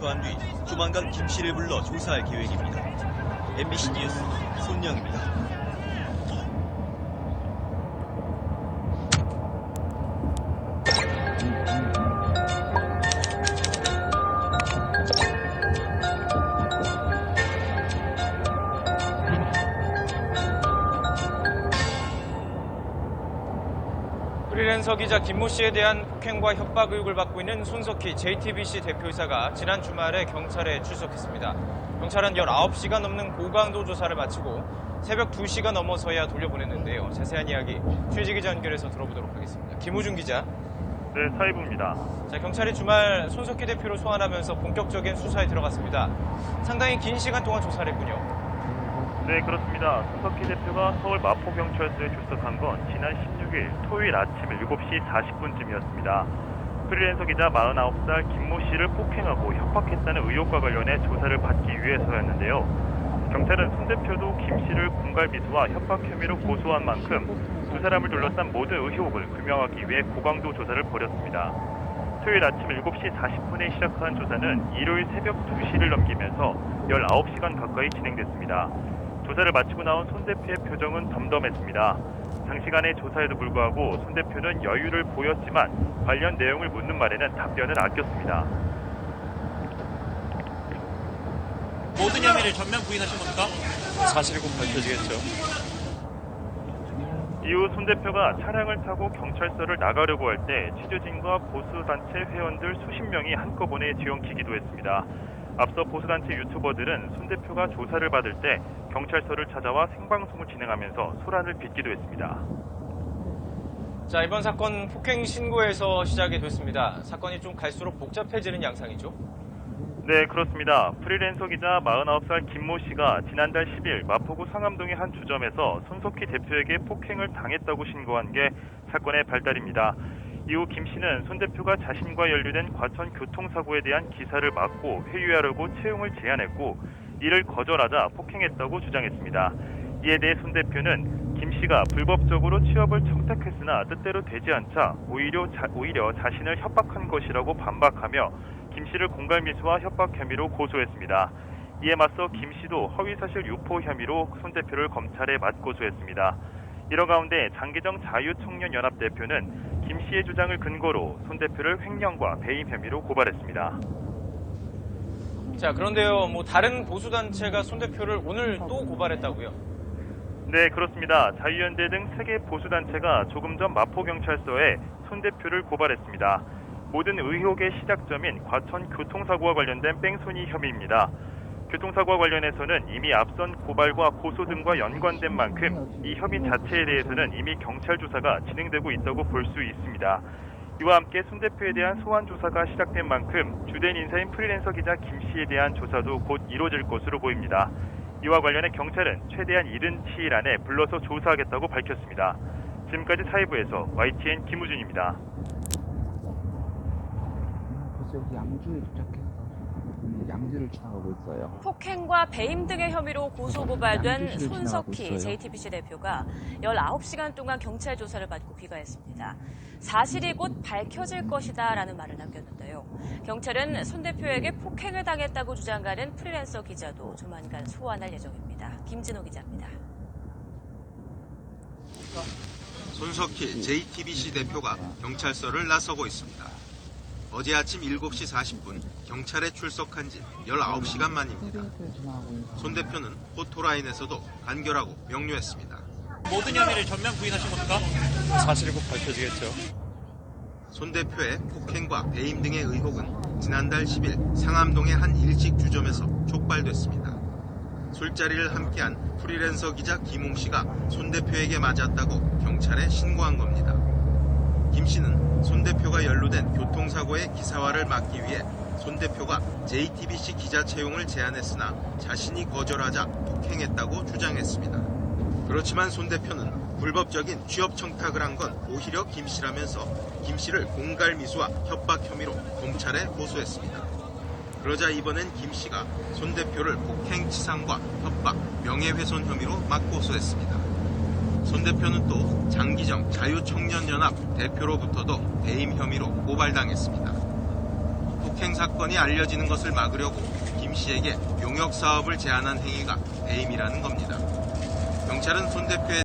검토한 뒤 조만간 김 씨를 불러 조사할 계획입니다. MBC 뉴스 손영입니다. 프리랜서 기자 김모 씨에 대한 폭행과 협박 의혹을 받고 있는 손석희 JTBC 대표이사가 지난 주말에 경찰에 출석했습니다. 경찰은 19시간 넘는 고강도 조사를 마치고 새벽 2시가 넘어서야 돌려보냈는데요. 자세한 이야기 최지 기자 연결해서 들어보도록 하겠습니다. 김우준 기자. 네, 사이부입니다. 자, 경찰이 주말 손석희 대표를 소환하면서 본격적인 수사에 들어갔습니다. 상당히 긴 시간 동안 조사를 했군요. 네, 그렇습니다. 손석희 대표가 서울 마포경찰서에 출석한 건 지난 16일 토요일 아침 7시 40분쯤이었습니다. 프리랜서 기자 49살 김모 씨를 폭행하고 협박했다는 의혹과 관련해 조사를 받기 위해서였는데요. 경찰은 손 대표도 김 씨를 공갈미수와 협박 혐의로 고소한 만큼 두 사람을 둘러싼 모든 의혹을 규명하기 위해 고강도 조사를 벌였습니다. 토요일 아침 7시 40분에 시작한 조사는 일요일 새벽 2시를 넘기면서 19시간 가까이 진행됐습니다. 조사를 마치고 나온 손 대표의 표정은 덤덤했습니다. 장시간의 조사에도 불구하고 손 대표는 여유를 보였지만 관련 내용을 묻는 말에는 답변을 아꼈습니다. 모든 혐의를 전면 부인하신 겁니까? 사실이 곧 밝혀지겠죠. 이후 손 대표가 차량을 타고 경찰서를 나가려고 할 때 취재진과 보수단체 회원들 수십 명이 한꺼번에 뒤엉키기도 했습니다. 앞서 보수단체 유튜버들은 손 대표가 조사를 받을 때 경찰서를 찾아와 생방송을 진행하면서 소란을 빚기도 했습니다. 자, 이번 사건 폭행 신고에서 시작이 됐습니다. 사건이 좀 갈수록 복잡해지는 양상이죠. 네, 그렇습니다. 프리랜서 기자 49살 김모 씨가 지난달 10일 마포구 상암동의 한 주점에서 손석희 대표에게 폭행을 당했다고 신고한 게 사건의 발달입니다. 이후 김 씨는 손 대표가 자신과 연루된 과천 교통사고에 대한 기사를 막고 회유하려고 채용을 제안했고 이를 거절하자 폭행했다고 주장했습니다. 이에 대해 손 대표는 김 씨가 불법적으로 취업을 청탁했으나 뜻대로 되지 않자 오히려, 자, 오히려 자신을 협박한 것이라고 반박하며 김 씨를 공갈미수와 협박 혐의로 고소했습니다. 이에 맞서 김 씨도 허위사실 유포 혐의로 손 대표를 검찰에 맞고소했습니다. 이런 가운데 장기정 자유청년연합 대표는 김 씨의 주장을 근거로 손 대표를 횡령과 배임 혐의로 고발했습니다. 자, 그런데요, 뭐 다른 보수 단체가 손 대표를 오늘 또 고발했다고요. 네, 그렇습니다. 자유연대 등 세 개 보수 단체가 조금 전 마포 경찰서에 손 대표를 고발했습니다. 모든 의혹의 시작점인 과천 교통사고와 관련된 뺑소니 혐의입니다. 교통사고와 관련해서는 이미 앞선 고발과 고소 등과 연관된 만큼 이 혐의 자체에 대해서는 이미 경찰 조사가 진행되고 있다고 볼 수 있습니다. 이와 함께 손 대표에 대한 소환 조사가 시작된 만큼 주된 인사인 프리랜서 기자 김 씨에 대한 조사도 곧 이루어질 것으로 보입니다. 이와 관련해 경찰은 최대한 이른 시일 안에 불러서 조사하겠다고 밝혔습니다. 지금까지 사회부에서 YTN 김우준입니다. 벌써 여기 양주에 도착해서 양주를 지나가고 있어요. 폭행과 배임 등의 혐의로 고소 고발된 양주시를 지나가고 손석희. JTBC 대표가 19시간 동안 경찰 조사를 받고 귀가했습니다. 사실이 곧 밝혀질 것이다 라는 말을 남겼는데요. 경찰은 손 대표에게 폭행을 당했다고 주장하는 프리랜서 기자도 조만간 소환할 예정입니다. 김진호 기자입니다. 손석희 JTBC 대표가 경찰서를 나서고 있습니다. 어제 아침 7시 40분 경찰에 출석한 지 19시간 만입니다. 손 대표는 포토라인에서도 간결하고 명료했습니다. 모든 혐의를 전면 부인하신 겁니까? 사실이 곧 밝혀지겠죠. 손 대표의 폭행과 배임 등의 의혹은 지난달 10일 상암동의 한 일식 주점에서 촉발됐습니다. 술자리를 함께한 프리랜서 기자 김홍 씨가 손 대표에게 맞았다고 경찰에 신고한 겁니다. 김 씨는 손 대표가 연루된 교통사고의 기사화를 막기 위해 손 대표가 JTBC 기자 채용을 제안했으나 자신이 거절하자 폭행했다고 주장했습니다. 그렇지만 손 대표는 불법적인 취업 청탁을 한 건 오히려 김 씨라면서 김 씨를 공갈 미수와 협박 혐의로 검찰에 고소했습니다. 그러자 이번엔 김 씨가 손 대표를 폭행 치상과 협박, 명예훼손 혐의로 맞고소했습니다. 손 대표는 또 장기정 자유청년연합 대표로부터도 배임 혐의로 고발당했습니다. 폭행 사건이 알려지는 것을 막으려고 김 씨에게 용역 사업을 제안한 행위가 배임이라는 겁니다. 경찰은 손 대표의